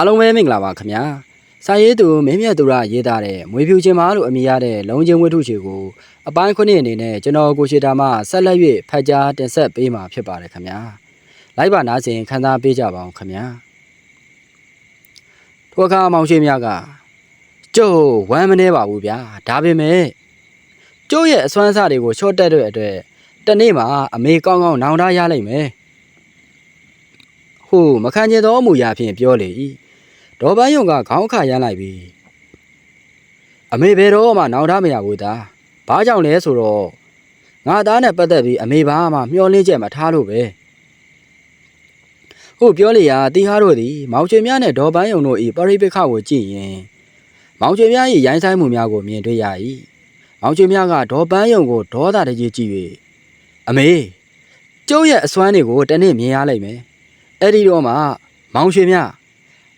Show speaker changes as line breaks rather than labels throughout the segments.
အားလုံးပဲမင်္ဂလာပါခင်ဗျာစာရေးသူမင်းမြတ်သူရရေးသားတဲ့မွေဖြူချင်းမာလို့အမည်ရတဲ့လုံချင်းဝတ္ထုချေကိုအပိုင်းခုနှစ်အနေနဲ့ကျွန်တော်ကိုရှိတာမှဆက်လက်၍ဖတ်ကြားတင်ဆက်ပေးမှာဖြစ်ပါတယ်ခင်ဗျာလိုက်ပါနားဆင်ခန်းစားပေးကြပါအောင်ခင်ဗျာထိုအခါမောင်ရှိမြကကျုပ်ဝမ်းမနေပါဘူးဗျာဒါပေမဲ့ကျုပ်ရဲ့အစွမ်းစားတွေကိုချော့တက်တဲ့အတွက်တနေ့မှာအမေကောင်းကောင်းနောင်တရရလိမ့်မယ်ဟိုမခံကျင်သောအမူအရာဖြင့်ပြောလေ၏ ဒေါ်ပန်းယုံကခေါင်းခါရမ်းလိုက်ပြီအမေဘယ်တော့မှနောင်တမရဘူးသားဘာကြောင့်လဲဆိုတော့ငါသားနဲ့ပတ်သက်ပြီးအမေဘာမှမျှော်လင့်ချက်မထားလို့ပဲဟုတ်ပြောလေရာတီဟာတို့သည်မောင်ချွေများနဲ့ဒေါ်ပန်းယုံတို့၏ပရိပိခကိုကြည့်ရင်မောင်ချွေများ၏ရိုင်းဆိုင်မှုများကိုမြင်တွေ့ရ၏မောင်ချွေများကဒေါ်ပန်းယုံကိုဒေါသတကြီးကြည့်၍အမေကျုပ်ရဲ့အစွမ်းတွေကိုတနေ့မြင်ရလိမ့်မယ်အဲ့ဒီတော့မှမောင်ချွေများ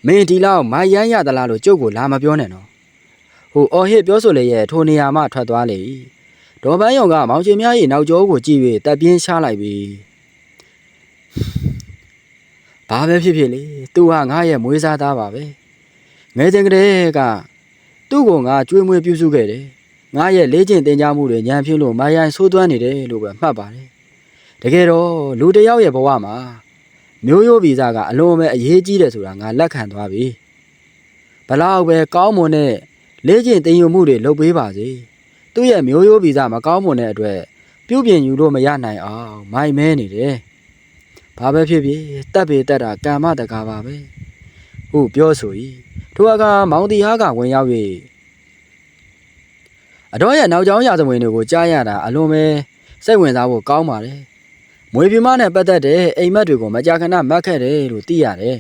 မင်းဒီလောက်မယမ်းရသလားလို့ကျုပ်ကိုလာမပြောနဲ့နော်ဟိုအော်ဟစ်ပြောဆိုလေရဲ့ထိုနေရာမှထွက်သွားလေဒေါ်ပန်းယုံကမောင်ရှင်များ၏နောက်ကျောကိုကြည့်၍တပ်ပြင်းရှားလိုက်ပြီဘာပဲဖြစ်ဖြစ်လေသူဟာငါရဲ့မွေးစားသားပါပဲငယ်စဉ်ကတည်းကသူ့ကိုငါကြွေးမွေးပြုစုခဲ့တယ်ငါရဲ့လေးကျင့်တင် जा မှုတွေညံဖြင်းလို့မယိုင်ဆိုးသွမ်းနေတယ်လို့ပဲမှတ်ပါတယ်တကယ်တော့လူတစ်ယောက်ရဲ့ဘဝမှာ မျိုးရိုးဗီဇကအလုံးမဲ့အရေးကြီးတယ်ဆိုတာငါလက်ခံသွားပြီဘလောက်ပဲကောင်းမွန်တဲ့လေးကျင့်တင်ယူမှုတွေလုပ်ပေးပါစေသူ့ရဲ့မျိုးရိုးဗီဇမကောင်းမွန်တဲ့အတွက်ပြုပြင်ယူလို့မရနိုင်အောင်မိုက်မဲနေတယ်ဘာပဲဖြစ်ဖြစ်တက်ပေတက်တာကံမတကားပါပဲဟုတ်ပြောဆို၏ထိုအခါမောင်တီဟာကဝင်ရောက်၍အတော်ရဲ့နောက်ကျောင်းရာဇဝင်တွေကိုကြားရတာအလွန်ပဲစိတ်ဝင်စားဖို့ကောင်းပါတယ် မွေပြမနဲ့ပတ်သက်တဲ့အိမ်မက်တွေကိုမကြာခဏမတ်ခဲ့တယ်လို့သိရတယ်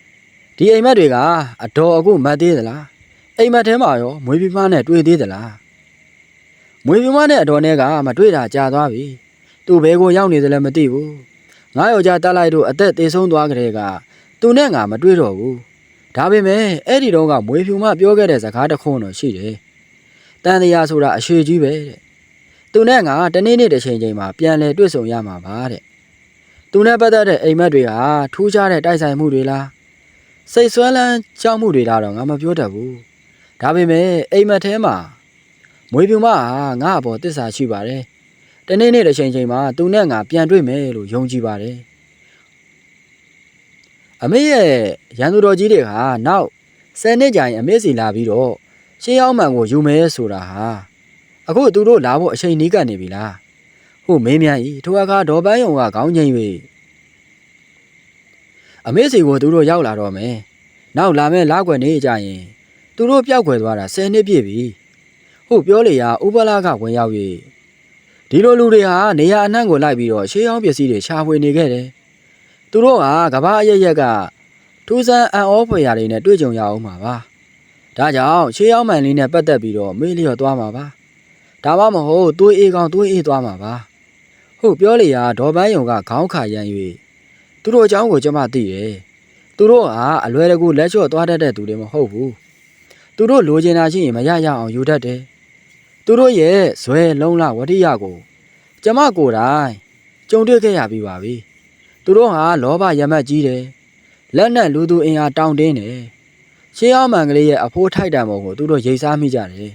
။ဒီအိမ်မက်တွေကအတော်အခုမတ်သေးသလား။အိမ်မက်ထဲမှာရောမွေပြမနဲ့တွေ့သေးသလား။မွေပြမနဲ့အတော်နဲ့ကမတွေ့တာကြာသွားပြီ။သူ့ဘဲကိုရောက်နေတယ်လည်းမသိဘူး။ငါယောက်ျားတက်လိုက်တို့အသက်သေးဆုံးသွားကြတဲ့ကသူနဲ့ငါမတွေ့တော့ဘူး။ဒါပေမဲ့အဲ့ဒီတော့ကမွေပြမပြောခဲ့တဲ့စကားတစ်ခုတော့ရှိတယ်။တန်တရားဆိုတာအရှိကြီးပဲတဲ့။ သူနဲ့ငါတနေ့နေ့တစ်ချိန်ချိန်မှာပြန်လဲတွေ့ဆုံရမှာပါတဲ့။သူနဲ့ပတ်သက်တဲ့အိမ်မက်တွေဟာထူးခြားတဲ့တိုက်ဆိုင်မှုတွေလားစိတ်ဆွဲလန်းကြောက်မှုတွေလားတော့ငါမပြောတတ်ဘူး။ဒါပေမဲ့အိမ်မက်ထဲမှာမွေပြူမဟာငါ့အပေါ်တစ္ဆာရှိပါတယ်။တနေ့နေ့တစ်ချိန်ချိန်မှာသူနဲ့ငါပြန်တွေ့မယ်လို့ယုံကြည်ပါတယ်။အမေရဲ့ရန်သူတော်ကြီးတွေကနောက်10နှစ်ကြာရင်အမေစီလာပြီးတော့ရှေးအောင်မှန်ကိုယူမယ်ဆိုတာဟာ အခုသူတို့လာဖို့အချိန်နီးကပ်နေပြီလားဟုတ်မင်းမြန်ဤထိုအခါဒေါ်ပန်းယုံကခေါင်းငိမ့်၍အမေစီကိုသူတို့ရောက်လာတော့မယ်နောက်လာမဲ့လာွယ်နေကြရင်သူတို့ပျောက်ကွယ်သွားတာ10နှစ်ပြည့်ပြီဟုတ်ပြောလေရာဥပလာကဝင်ရောက်၍ဒီလိုလူတွေဟာနေရာအနှံ့ကိုလိုက်ပြီးတော့ရှေးအောင်ပစ္စည်းတွေရှာဖွေနေခဲ့တယ်သူတို့ဟာကဘာအရက်ရက်ကထူးဆန်းအံ့ဩဖွယ်ရာတွေနဲ့တွေ့ကြုံရအောင်မှာပါဒါကြောင့်ရှေးအောင်မှန်လေးနဲ့ပတ်သက်ပြီးတော့မေးလျော့သွားမှာပါ ဒါမှမဟုတ်သွေးအေးကောင်သွေးအေးသွားမှာပါဟုတ်ပြောလေရာဒေါ်ပန်းယုံကခေါင်းခါရမ်း၍သူတို့အကြောင်းကိုကျွန်မသိတယ်သူတို့ဟာအလွယ်တကူလက်လျှော့သွားတတ်တဲ့သူတွေမဟုတ်ဘူးသူတို့လိုချင်တာရှိရင်မရရအောင်ယူတတ်တယ်သူတို့ရဲ့ဇွဲလုံးလဝတိယကိုကျွန်မကိုယ်တိုင်ကြုံတွေ့ခဲ့ရပြီးပါပြီသူတို့ဟာလောဘရမတ်ကြီးတယ်လက်နဲ့လူသူအင်အားတောင်းတင်းတယ်ရှေးအောင်မန်ကလေးရဲ့အဖိုးထိုက်တံပုံကိုသူတို့ရိတ်စားမိကြတယ်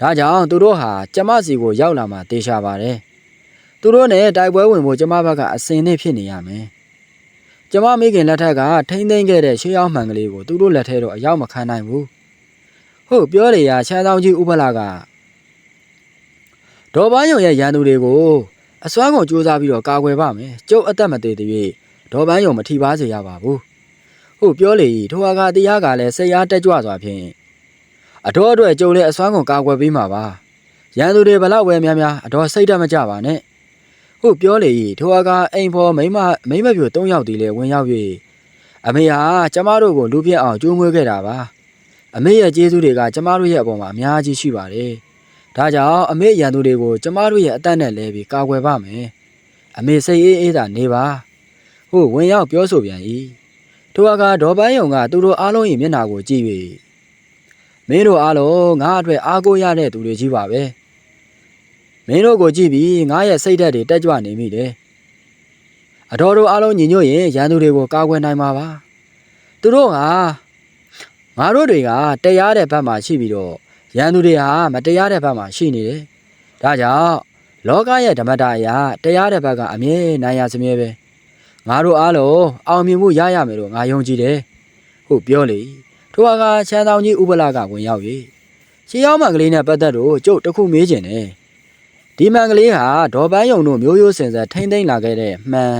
ဒါကြောင့်သူတို့ဟာကျမစီကိုရောက်လာမှတေချာပါတယ်။သူတို့နဲ့တိုက်ပွဲဝင်ဖို့ကျမဘက်ကအစင်နဲ့ဖြစ်နေရမယ်။ကျမမိခင်လက်ထက်ကထိမ့်သိမ့်ခဲ့တဲ့ရှေးရောက်မှန်ကလေးကိုသူတို့လက်ထဲတော့အရောက်မခံနိုင်ဘူး။ဟုတ်ပြောလေရာချမ်းသောကြီးဥပလာကဒေါ်ပန်းယုံရဲ့ရန်သူတွေကိုအစွမ်းကုန်စူးစမ်းပြီးတော့ကာကွယ်ပါမယ်။ကျုပ်အသက်မသေးသေး၍ဒေါ်ပန်းယုံမထိပါစေရပါဘူး။ဟုတ်ပြောလေထိုဟာကတရားကလည်းစိတ်အားတက်ကြွစွာဖြင့် အတော်အတွက်ကြုံလဲအစွမ်းကုန်ကာကွယ်ပေးမှာပါရန်သူတွေဘလောက်ပဲများများအတော်စိတ်ဓာတ်မကြပါနဲ့ဟုတ်ပြောလေဤထိုအခါအိမ်ဖော်မိမမိမပြို၃ယောက်တည်းလဲဝင်ရောက်၍အမေဟာကျမတို့ကိုလူပြက်အောင်ကြိုးမွေးခဲ့တာပါအမေရဲ့ကျေးဇူးတွေကကျမတို့ရဲ့အပေါ်မှာအများကြီးရှိပါတယ်ဒါကြောင့်အမေရန်သူတွေကိုကျမတို့ရဲ့အသက်နဲ့လဲပြီးကာကွယ်ပါမယ်အမေစိတ်အေးအေးသာနေပါဟုတ်ဝင်ရောက်ပြောဆိုပြန်၏ထိုအခါဒေါ်ပန်းယုံကသူတို့အားလုံး၏မျက်နှာကိုကြည့်၍ မင်းတို့အားလုံးငါအတွက်အားကိုးရတဲ့သူတွေကြီးပါပဲမင်းတို့ကိုကြည့်ပြီးငါရဲ့စိတ်ဓာတ်တွေတက်ကြွနေမိတယ်အတော်တို့အားလုံးညီညွတ်ရင်ရန်သူတွေကိုကာကွယ်နိုင်မှာပါသူတို့ဟာငါတို့တွေကတရားတဲ့ဘက်မှာရှိပြီးတော့ရန်သူတွေဟာမတရားတဲ့ဘက်မှာရှိနေတယ်ဒါကြောင့်လောကရဲ့ဓမ္မတာအရာတရားတဲ့ဘက်ကအမြဲနိုင်ရစမြဲပဲငါတို့အားလုံးအောင်မြင်မှုရရမယ်လို့ငါယုံကြည်တယ်ဟုတ်ပြောလေ ထိုအခါချမ်းတောင်ကြီးဥပလာကဝင်ရောက်၍ရှေးရောက်မှန်ကလေးနဲ့ပတ်သက်လို့ကျုပ်တစ်ခုမေးချင်တယ်ဒီမှန်ကလေးဟာဒေါ်ပန်းယုံတို့မျိုးရိုးစင်ဆက်ထိမ့်သိမ့်လာခဲ့တဲ့မှန်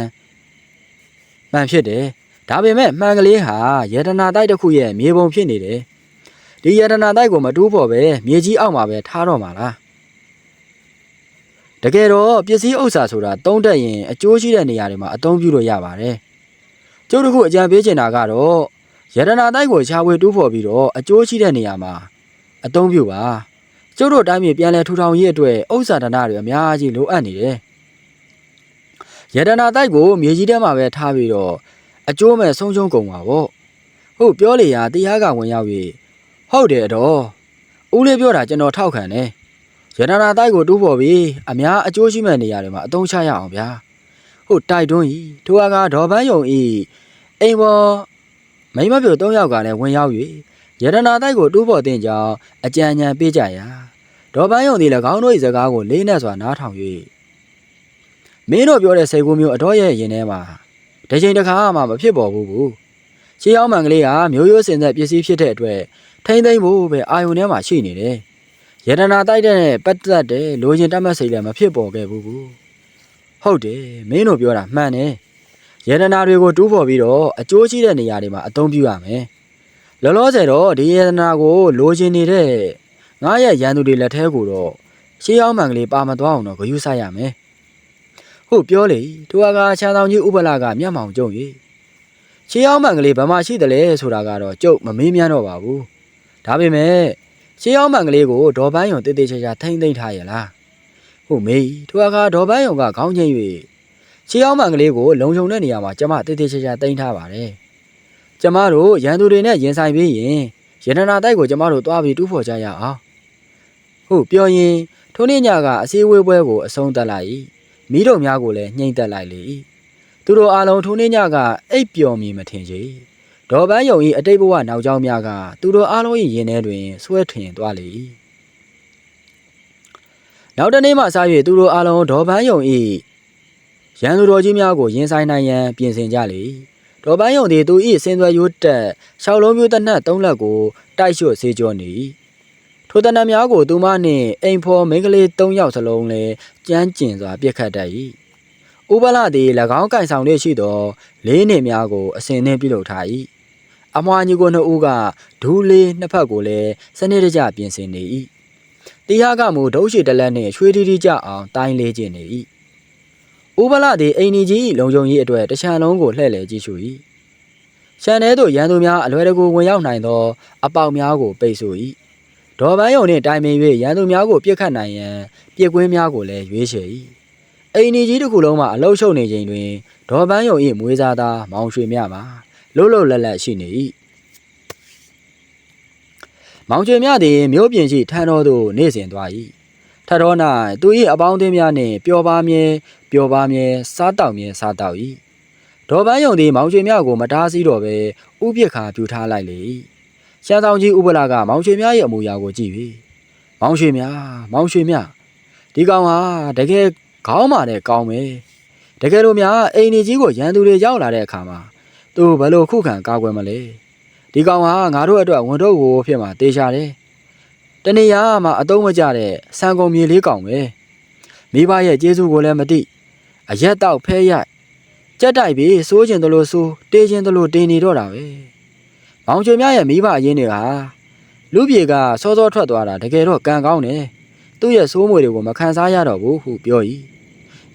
မှန်ဖြစ်တယ်ဒါပေမဲ့မှန်ကလေးဟာယတနာတိုက်တစ်ခုရဲ့မြေပုံဖြစ်နေတယ်ဒီယတနာတိုက်ကိုမတူးဖို့ပဲမြေကြီးအောက်မှာပဲထားတော့မှာလားတကယ်တော့ပစ္စည်းဥစ္စာဆိုတာတုံးတက်ရင်အကျိုးရှိတဲ့နေရာတွေမှာအသုံးပြုလို့ရပါတယ်ကျုပ်တို့ခုအကြံပေးချင်တာကတော့ ယတနာတိုက်ကိုရှားဝေတူးဖို့ပြီးတော့အကျိုးရှိတဲ့နေရာမှာအသုံးပြုပါကျုပ်တို့တိုင်းပြည်ပြန်လည်ထူထောင်ရေးအတွက်ဥစ္စာဒနာတွေအများကြီးလိုအပ်နေတယ်ယတနာတိုက်ကိုမြေကြီးထဲမှာပဲထားပြီးတော့အကျိုးမဲ့ဆုံးရှုံးကုန်ပါဗောဟုတ်ပြောလေရာတရားကဝင်ရောက်၍ဟုတ်တယ်တော့ဦးလေးပြောတာကျွန်တော်ထောက်ခံတယ်ယတနာတိုက်ကိုတူးဖို့ပြီးအများအကျိုးရှိမဲ့နေရာတွေမှာအသုံးချရအောင်ဗျာဟုတ်တိုက်တွန်းဤထိုအခါဒေါ်ပန်းယုံဤအိမ်ပေါ် မိမပြို၃ယောက်ကလည်းဝင်ရောက်၍ယတနာတိုက်ကိုတူးဖို့တင်ကြောင်းအကြံဉာဏ်ပေးကြရာဒေါ်ပန်းယုံသည်၎င်းတို့၏စကားကိုလေးနက်စွာနားထောင်၍မင်းတို့ပြောတဲ့စိတ်ကူးမျိုးအတော်ရဲ့ရင်ထဲမှာတစ်ချိန်တစ်ခါမှမဖြစ်ပေါ်ဘူးဘူးရှေးအောင်မှန်ကလေးကမျိုးရိုးစင်သက်ပစ္စည်းဖြစ်တဲ့အတွက်ထိမ့်သိမ့်ဖို့ပဲအာယုန်ထဲမှာရှိနေတယ်ယတနာတိုက်တဲ့ပတ်သက်တဲ့လိုချင်တတ်မှတ်စိတ်လည်းမဖြစ်ပေါ်ခဲ့ဘူးဘူးဟုတ်တယ်မင်းတို့ပြောတာမှန်တယ် ယတနာတွေကိုတူးဖော်ပြီးတော့အကျိုးရှိတဲ့နေရာတွေမှာအသုံးပြုရမယ်လောလောဆယ်တော့ဒီယတနာကိုလိုချင်နေတဲ့ငါရဲ့ရန်သူတွေလက်ထဲကိုတော့ရှေးအောင်မှန်ကလေးပါမသွားအောင်တော့ဂရုစိုက်ရမယ်ဟုတ်ပြောလေသူကချမ်းတောင်ကြီးဥပလာကမျက်မှောင်ကျုံ၍ရှေးအောင်မှန်ကလေးဘာမှရှိတယ်လဲဆိုတာကတော့ကျုပ်မမေးမြန်းတော့ပါဘူးဒါပေမဲ့ရှေးအောင်မှန်ကလေးကိုဒေါ်ပန်းယုံတေးသေးချာချာထိမ့်သိမ့်ထားရလားဟုတ်မေးသူကဒေါ်ပန်းယုံကခေါင်းချင်း၍ ရှေးအောင်မှန်ကလေးကိုလုံခြုံတဲ့နေရာမှာကျမတေးသေးချာချာသိမ့်ထားပါတယ်ကျမတို့ရန်သူတွေနဲ့ရင်ဆိုင်ပြီးရင်ရတနာတိုက်ကိုကျမတို့သွားပြီးတူးဖော်ကြရအောင်ဟုတ်ပြောရင်ထိုနေ့ညကအစည်းအဝေးပွဲကိုအဆုံးသတ်လိုက်မိတို့များကိုလည်းညှိမ့်သက်လိုက်လေသူတို့အားလုံးထိုနေ့ညကအိပ်ပျော်မြင်မထင်ကြဒေါ်ပန်းယုံ၏အတိတ်ဘဝနောက်ကျောင်းများကသူတို့အားလုံး၏ရင်ထဲတွင်ဆွဲထွင်သွားလေနောက်တနေ့မှစ၍သူတို့အားလုံးဒေါ်ပန်းယုံ၏ ရန်သူတော်ကြီးများကိုရင်ဆိုင်နိုင်ရန်ပြင်ဆင်ကြလေဒေါ်ပန်းယုံသည်သူ၏စင်သွယ်ရိုးတက်ရှောက်လုံးမျိုးတနတ်သုံးလက်ကိုတိုက်လျှော့ဆေးကြောနေထိုတနတ်များကိုသူမနှင့်အိမ်ဖော်မိန်းကလေး၃ယောက်စလုံးလည်းကြမ်းကျင်စွာပြစ်ခတ်တတ်၏ဥပလာသည်၎င်းကင်ဆောင်လေးရှိသောလေးနှင့်များကိုအစဉ်နှင့်ပြုလုပ်ထား၏အမွှာညီကိုနှစ်ဦးကဒူးလေးနှစ်ဖက်ကိုလည်းစနစ်တကျပြင်ဆင်နေ၏တရားကမူဒုရှိတလက်နှင့်ရွှေတီတီကြအောင်တိုင်းလေးကျင်နေ၏ ဥပလာသည်အိမ်ကြီး၏လုံခြုံရေးအတွက်တခြားလုံးကိုလှည့်လည်ကြည့်ရှု၏ရှန်ထဲသို့ရန်သူများအလွယ်တကူဝင်ရောက်နိုင်သော အပေါက်များကိုပိတ်ဆို့၏ဒေါ်ပန်းယုံနှင့်တိုင်ပင်၍ရန်သူများကိုပြစ်ခတ်နိုင်ရန်ပြစ်ကွင်းများကိုလည်းရွေးချယ်၏အိမ်ကြီးတစ်ခုလုံးမှာအလုရှုပ်နေချိန်တွင်ဒေါ်ပန်းယုံ၏မွေးစားသားမောင်ရွှေမြမှာလှုပ်လှုပ်လက်လက်ရှိနေ၏မောင်ကျွေမြသည်မြို့ပြင်ရှိထန်းတော်သို့နေစဉ်သွား၏ထတော်၌သူ၏အပေါင်းအသင်းများနှင့်ပျော်ပါမြဲ ပျော်ပါမြဲစားတောက်မြဲစားတောက်၏ဒေါ်ပန်းယုံသည်မောင်ကျွေမြကိုမတားဆီးတော့ဘဲဥပြစ်ခါပြူထားလိုက်လေ၏ရှမ်းဆောင်ကြီးဥပလာကမောင်ရွှေမြရဲ့အမူအရာကိုကြည့်၍မောင်ရွှေမြမောင်ရွှေမြဒီကောင်ဟာတကယ်ခေါင်းမာတဲ့ကောင်းပဲတကယ်လို့များအိမ်ကြီးကိုရန်သူတွေရောက်လာတဲ့အခါမှာသူဘယ်လိုခုခံကာကွယ်မလဲဒီကောင်ဟာငါတို့အတွက်ဝန်ထုတ်ကိုဖြစ်မှာတေးရှာတယ်တနေရာမှာအတုံးမကြတဲ့ဆန်ကုန်မြေလေးကောင်ပဲမိဘရဲ့ကျေးဇူးကိုလည်းမသိ အရက်တော့ဖဲရိုက်ကြက်တိုက်ပြီးစိုးကျင်တယ်လို့စိုးတေးကျင်တယ်လို့တင်းနေတော့တာပဲမောင်ကျွေမြရဲ့မိဘအရင်တွေဟာလူပြေကစောစောထွက်သွားတာတကယ်တော့ကံကောင်းတယ်သူ့ရဲ့စိုးမွေတွေကိုမခံစားရတော့ဘူးဟုပြော၏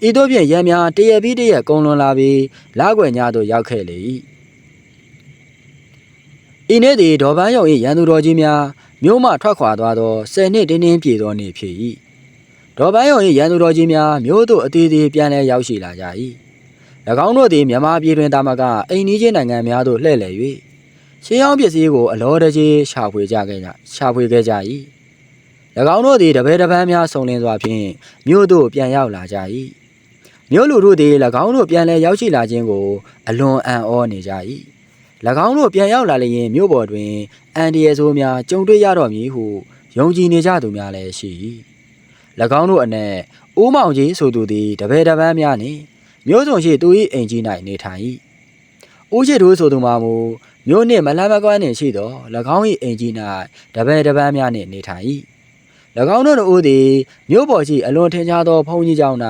ဤတို့ဖြင့်ရံများတရပြီးတရကုံလွန်လာပြီးလာွယ်ညသို့ရောက်ခဲ့လေ၏ဤနေ့သည်ဒေါ်ပန်းယုံ၏ရန်သူတော်ကြီးများမြို့မှထွက်ခွာသွားသောဆယ်နှစ်တင်းတင်းပြည့်သောနေ့ဖြစ်၏ ဒေါ်ပန်းယုံ၏ရန်သူတော်ကြီးများမြို့သို့အသေးသေးပြန်လည်ရောက်ရှိလာကြ၏၎င်းတို့သည်မြန်မာပြည်တွင်တာမကအိန္ဒိချင်းနိုင်ငံများသို့လှည့်လည်၍ရှေးဟောင်းပစ္စည်းကိုအလောတကြီးရှာဖွေကြခဲ့ကြရှာဖွေခဲ့ကြ၏၎င်းတို့သည်တပည့်တပန်းများဆုံလင်းစွာဖြင့်မြို့သို့ပြန်ရောက်လာကြ၏မြို့လူတို့သည်၎င်းတို့ပြန်လည်ရောက်ရှိလာခြင်းကိုအလွန်အံ့ဩနေကြ၏၎င်းတို့ပြန်ရောက်လာလျင်မြို့ပေါ်တွင်အန်ဒီယေဆိုးများကြုံတွေ့ရတော့မည်ဟုယုံကြည်နေကြသူများလည်းရှိ၏၎ င်းတို့အနက်ဦးမောင်ကြီးဆိုသူသည်တပည့်တပန်းများနှင့်မျိုးစုံရှိသူ၏အိမ်ကြီး၌နေထိုင်၏ဦးရှိသူဆိုသူမှာမူမြို့နှင့်မလန်းမကွမ်းနှင့်ရှိသော၎င်း၏အိမ်ကြီး၌တပည့်တပန်းများနှင့်နေထိုင်၏၎င်းတို့တို့သည်မြို့ပေါ်ရှိအလွန်ထင်ရှားသောဘုန်းကြီးကျောင်း၌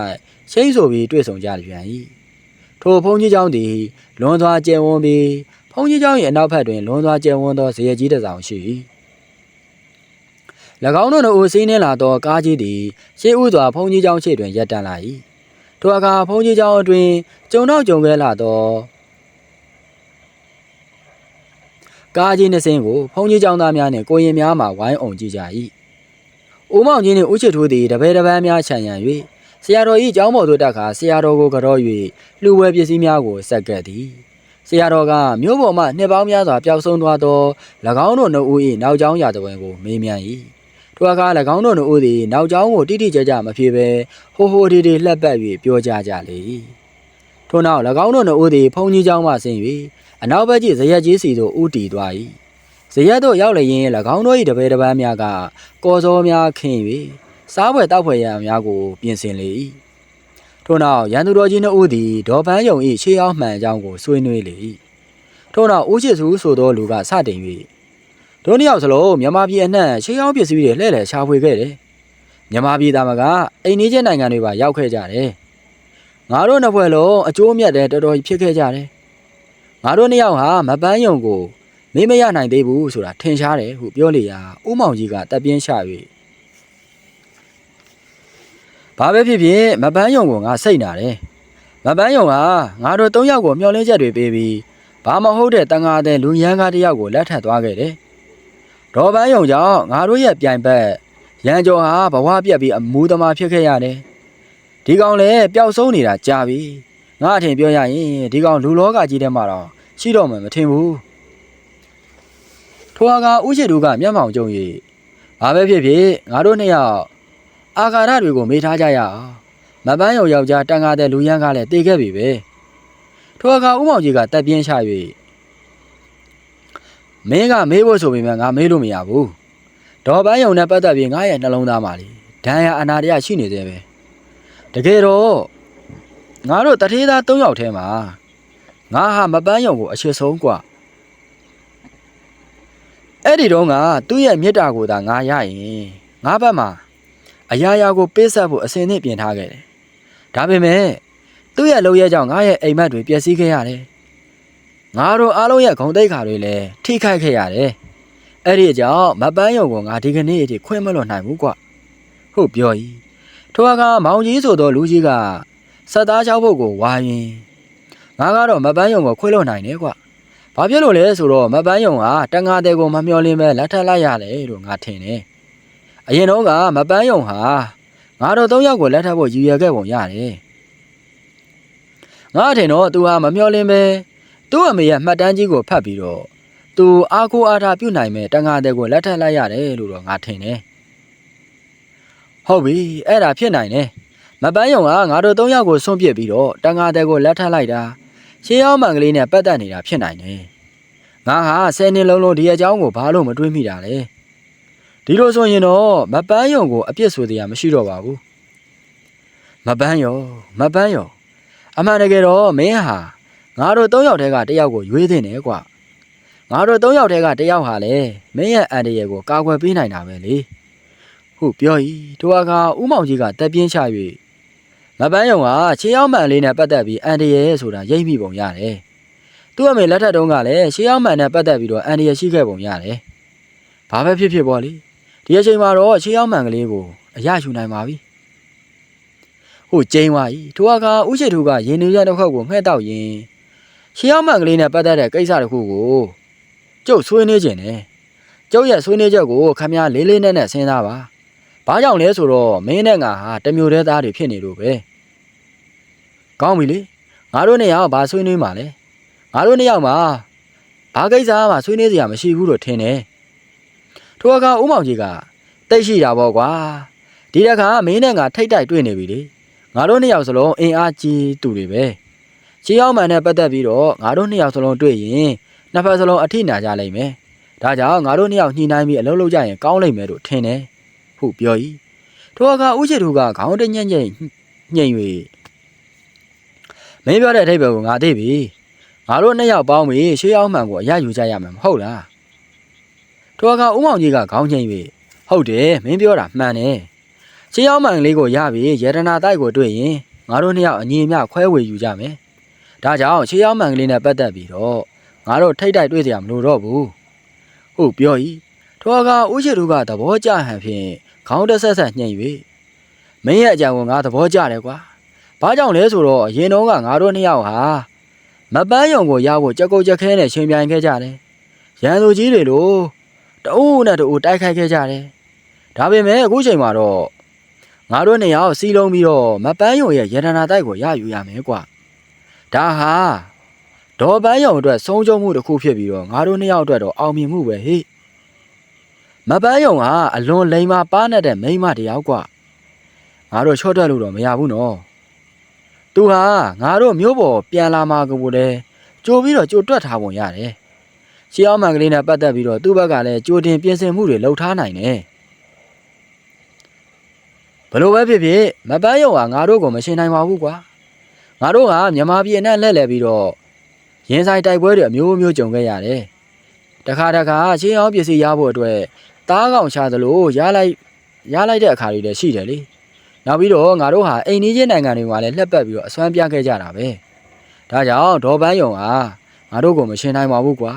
ရှိဆိုပြီးတွေ့ဆုံကြပြန်၏ထိုဘုန်းကြီးကျောင်းသည်လွန်စွာကျယ်ဝန်းပြီးဘုန်းကြီးကျောင်း၏အနောက်ဘက်တွင်လွန်စွာကျယ်ဝန်းသောဇေယျကြီးတစ်ဆောင်ရှိ၏၎ င်းတို့တို့စီးနှင်းလာသောကားကြီးသည်ရှေးဥစွာဘုန်းကြီးကျောင်းရှိတွင်ရပ်တန့်လာ၏ထိုအခါဘုန်းကြီးကျောင်းအတွင်ကျုံတော့ကျုံခဲလာသောကားကြီးနှစ်စင်းကိုဘုန်းကြီးကျောင်းသားများနှင့်ကိုရင်များမှဝိုင်းအောင်ကြည့်ကြ၏။ဦးမောင်ကြီးနှင့်ဦးချစ်ထိုးသည်တပည့်တပန်းများခြံရံ၍ဆရာတော်၏ကျောင်းပေါ်သို့တက်ခါဆရာတော်ကိုကြော၍လှူဝဲပစ္စည်းများကိုဆက်ကပ်သည်။ဆရာတော်ကမြို့ပေါ်မှနှစ်ပေါင်းများစွာပျောက်ဆုံးသွားသော၎င်းတို့နှစ်ဦး၏နောက်ကျောင်းရာဇဝင်ကိုမေးမြန်း၏။ ထိုအခါ၎င်းတို့နှစ်ဦးသည်နောက်ကျောင်းကိုတိတိကျကျမဖြေဘဲဟိုဟိုဒီဒီလှက်ပတ်၍ပြောကြကြလေ၏။ထို့နောက်၎င်းတို့နှစ်ဦးသည်ဖုန်ကြီးကျောင်းမှဆင်း၍အနောက်ဘက်ကြီးဇရက်ကြီးစီသို့ဦးတည်သွား၏ဇရက်တို့ရောက်လျင်၎င်းတို့၏တပည့်တပန်းများကကော်စောများခင်း၍စားပွဲတောက်ပွဲရများကိုပြင်ဆင်လေ၏ထို့နောက်ရန်သူတော်ကြီးနှစ်ဦးသည်ဒေါ်ပန်းယုံ၏ရှေးအောင်မှန်အကြောင်းကိုဆွေးနွေးလေ၏ထို့နောက်ဦးချစ်စုဆိုသောလူကစတင်၍ တို့နှစ်ယောက်စလုံးမြန်မာပြည်အနှံ့ရှေးအောင်ပစ္စည်းတွေလှည့်လည်ရှာဖွေခဲ့တယ်မြန်မာပြည်သားမကအိမ်နီးချင်းနိုင်ငံတွေပါရောက်ခဲ့ကြတယ်ငါတို့နှစ်ဖွဲ့လုံးအကျိုးမြတ်တဲ့တော်တော်ကြီးဖြစ်ခဲ့ကြတယ်ငါတို့နှစ်ယောက်ဟာမပန်းယုံကိုမေးမရနိုင်သေးဘူးဆိုတာထင်ရှားတယ်ဟုပြောလေရာဦးမောင်ကြီးကတပ်ပြင်းချ၍ဘာပဲဖြစ်ဖြစ်မပန်းယုံကငါစိတ်နာတယ်မပန်းယုံကငါတို့၃ယောက်ကိုမျှော်လင့်ချက်တွေပေးပြီးဘာမဟုတ်တဲ့တန်ငါတဲ့လူရန်ကားတစ်ယောက်ကိုလက်ထပ်သွားခဲ့တယ် ဒေါ်ပန်းယုံကြောင့်ငါတို့ရဲ့ပြိုင်ဘက်ရန်ကျော်ဟာဘဝပြက်ပြီးအမူသမာဖြစ်ခဲ့ရတယ်ဒီကောင်လည်းပျောက်ဆုံးနေတာကြာပြီငါအထင်ပြောရရင်ဒီကောင်လူလောကကြီးထဲမှာတော့ရှိတော့မှမထင်ဘူးထိုဟာကဥရှိတူကမျက်မှောင်ကျုံ၍ဘာပဲဖြစ်ဖြစ်ငါတို့နှစ်ယောက်အာဃာရတွေကိုမေးထားကြရအောင်မပန်းရုံယောက်ျားတန်ခါတဲ့လူရန်ကလည်းတေခဲ့ပြီပဲထိုဟာကဥမောင်ကြီးကတက်ပြင်းချ၍ မင်းကမေးဖို့ဆိုပေမဲ့ငါမေးလို့မရဘူးဒေါ်ပန်းယုံနဲ့ပတ်သက်ပြီးငါရဲ့နှလုံးသားမှာလေဒဏ်ရာအနာတရရှိနေသေးပဲတကယ်တော့ငါတို့တထေးသား၃ယောက်ထဲမှာငါဟာမပန်းယုံကိုအချစ်ဆုံးกว่า အဲ့ဒီတော့ကသူ့ရဲ့မေတ္တာကိုသာငါရရင်ငါဘက်မှာအရာရာကိုပေးဆက်ဖို့အစဉ်နဲ့ပြင်ထားခဲ့တယ်။ဒါပေမဲ့သူ့ရဲ့လုပ်ရကြောင့်ငါရဲ့အိမ်မက်တွေပျက်စီးခဲ့ရတယ်။ ငါတို့အားလုံးရဲ့ဂုံတိတ်ခါတွေလည်းထိခိုက်ခဲ့ရတယ်။အဲ့ဒီအကြောင့်မပန်းယုံကငါဒီကနေ့အထိခွင့်မလွတ်နိုင်ဘူးကွာ။ဟုတ်ပြောဤထိုအခါမောင်ကြီးဆိုသောလူကြီးကဆက်သားချောက်ဖို့ကိုဝါရင်ငါကတော့မပန်းယုံကိုခွင့်လွတ်နိုင်တယ်ကွာ။ဘာဖြစ်လို့လဲဆိုတော့မပန်းယုံကတန်ငါတဲ့ကိုမမျောလင်းပဲလက်ထပ်လိုက်ရတယ်လို့ငါထင်တယ်။အရင်တော့ကမပန်းယုံဟာငါတို့သုံးယောက်ကိုလက်ထပ်ဖို့ရည်ရွယ်ခဲ့ပုံရတယ်။ငါထင်တော့ तू ဟာမမျောလင်းပဲ သူ့အမေရဲ့မှတ်တမ်းကြီးကိုဖတ်ပြီးတော့ तू အားကိုးအားထားပြုနိုင်မဲ့တန်ငါတဲ့ကိုလက်ထပ်လိုက်ရတယ်လို့တော့ငါထင်တယ်။ဟုတ်ပြီအဲ့ဒါဖြစ်နိုင်တယ်။မပန်းယုံကငါတို့သုံးယောက်ကိုဆွန့်ပစ်ပြီးတော့တန်ငါတဲ့ကိုလက်ထပ်လိုက်တာရှေးအောင်မှန်ကလေးနဲ့ပတ်သက်နေတာဖြစ်နိုင်တယ်။ငါဟာဆယ်နှစ်လုံးလုံးဒီအကြောင်းကိုဘာလို့မတွေးမိတာလဲ။ဒီလိုဆိုရင်တော့မပန်းယုံကိုအပြစ်ဆိုတရားမရှိတော့ပါဘူး။မပန်းယုံမပန်းယုံအမှန်တကယ်တော့မင်းဟာ ငါတို့၃ယောက်တည်းကတစ်ယောက်ကိုရွေးသင့်တယ်ကွာ။ငါတို့၃ယောက်တည်းကတစ်ယောက်ဟာလေမင်းရဲ့အန်တရယ်ကိုကာကွယ်ပေးနိုင်တာပဲလေ။ဟုတ်ပြောဤတို့အခါဥမောင်ကြီးကတက်ပြင်းချ၍မပန်းယုံကခြေရောက်မှန်လေးနဲ့ပတ်သက်ပြီးအန်တရယ်ဆိုတာရိပ်မိပုံရတယ်။သူ့အမေလက်ထက်တုန်းကလည်းခြေရောက်မှန်နဲ့ပတ်သက်ပြီးတော့အန်တရယ်ရှိခဲ့ပုံရတယ်။ဘာပဲဖြစ်ဖြစ်ပေါ့လေ။ဒီအချိန်မှာတော့ခြေရောက်မှန်ကလေးကိုအရယူနိုင်ပါပြီ။ဟုတ်ကျင်းသွားပြီ။ထိုအခါဥရှိသူကရင်နူးရတစ်ခေါက်ကိုငှဲ့တော့ရင် ခြေရောက်မှန်ကလေးနဲ့ပတ်သက်တဲ့ကိစ္စတစ်ခုကိုကျုပ်ဆွေးနွေးခြင်းနဲ့ကျုပ်ရဲ့ဆွေးနွေးချက်ကိုခမရလေးလေးနက်နက်စဉ်းစားပါ။ဘာကြောင့်လဲဆိုတော့မင်းနဲ့ငါဟာတမျိုးတည်းသားတွေဖြစ်နေလို့ပဲ။ကောင်းပြီလေ။ငါတို့နှစ်ယောက်ဘာဆွေးနွေးမှာလဲ။ငါတို့နှစ်ယောက်မှာဘာကိစ္စမှဆွေးနွေးစရာမရှိဘူးလို့ထင်တယ်။ထိုအခါဦးမောင်ကြီးကတိတ်ရှိတာပေါ့ကွာ။ဒီတစ်ခါမင်းနဲ့ငါထိတ်တိုက်တွေ့နေပြီလေ။ငါတို့နှစ်ယောက်စလုံးအင်အားကြီးသူတွေပဲ။ ချီရောက်မှန်နဲ့ပတ်သက်ပြီးတော့ငါတို့နှစ်ယောက်စလုံးတွေ့ရင်နှစ်ဖက်စလုံးအထိနာကြလိမ့်မယ်ဒါကြောင့်ငါတို့နှစ်ယောက်ညှိနှိုင်းပြီးအလုပ်လုပ်ကြရင်ကောင်းလိမ့်မယ်လို့ထင်တယ်ဟုပြော၏ထိုအခါဦးချစ်သူကခေါင်းတညံ့ညံ့ညှိ၍မင်းပြောတဲ့အထိပ္ပယ်ကိုငါသိပြီငါတို့နှစ်ယောက်ပေါင်းပြီးရှေးအောင်မှန်ကိုအရယူကြရမယ်မဟုတ်လားထိုအခါဦးမောင်ကြီးကခေါင်းညှိ၍ဟုတ်တယ်မင်းပြောတာမှန်တယ်ရှေးအောင်မှန်လေးကိုရပြီးယေဒနာတိုက်ကိုတွေ့ရင်ငါတို့နှစ်ယောက်အညီအမျှခွဲဝေယူကြမယ် ဒါကြောင့်ရှေးအောင်မှန်ကလေးနဲ့ပတ်သက်ပြီးတော့ငါတို့ထိတ်တိုက်တွေ့ကြရမလို့တော့ဘူးဟုတ်ပြော၏ထိုအခါဦးချစ်သူကသဘောကျဟန်ဖြင့်ခေါင်းတစ်ဆက်ဆက်ညှိ၍မင်းရဲ့အကြံကိုငါသဘောကျတယ်ကွာဘာကြောင့်လဲဆိုတော့အရင်တော့ကငါတို့နှစ်ယောက်ဟာမပန်းယုံကိုရဖို့ကြက်ကုတ်ကြက်ခဲနဲ့ရှင်ပြိုင်ခဲ့ကြတယ်ရန်သူကြီးတွေလို့တအုပ်နဲ့တအုပ်တိုက်ခိုက်ခဲ့ကြတယ်ဒါပေမဲ့အခုချိန်မှာတော့ငါတို့နှစ်ယောက်စီလုံးပြီးတော့မပန်းယုံရဲ့ရတနာတိုက်ကိုရယူရမယ်ကွာ ဒါဟာဒေါ်ပန်းယုံအတွက်ဆုံးရှုံးမှုတစ်ခုဖြစ်ပြီးတော့ငါတို့နှစ်ယောက်အတွက်တော့အောင်မြင်မှုပဲဟေ့မပန်းယုံကအလွန်လိမ်မာပါနဲ့တဲ့မိန်းမတယောက်ကွာငါတို့ချော့တက်လို့တော့မရဘူးနော်သူဟာငါတို့မျိုးပေါ်ပြန်လာမှာကိုလေကြိုပြီးတော့ကြိုတွက်ထားပုံရတယ်ရှေးအောင်မန်ကလေးနဲ့ပတ်သက်ပြီးတော့သူ့ဘက်ကလည်းကြိုတင်ပြင်ဆင်မှုတွေလုပ်ထားနိုင်တယ်ဘလို့ပဲဖြစ်ဖြစ်မပန်းယုံကငါတို့ကိုမရှင်းနိုင်ပါဘူးကွာ ငါတို့ကမြန်မာပြည်နဲ့လှည့်လည်ပြီးတော့ရင်ဆိုင်တိုက်ပွဲတွေအမျိုးမျိုးကြုံခဲ့ရတယ်တခါတခါရှင်းအောင်ပစ္စည်းရဖို့အတွက်သားကောင်ရှာသလိုရလိုက်ရလိုက်တဲ့အခါတွေလည်းရှိတယ်လေနောက်ပြီးတော့ငါတို့ဟာအိမ်နီးချင်းနိုင်ငံတွေမှာလည်းလှက်ပတ်ပြီးတော့အစွမ်းပြခဲ့ကြတာပဲဒါကြောင့်ဒေါ်ပန်းယုံဟာငါတို့ကိုမရှင်းနိုင်ပါဘူးကွာ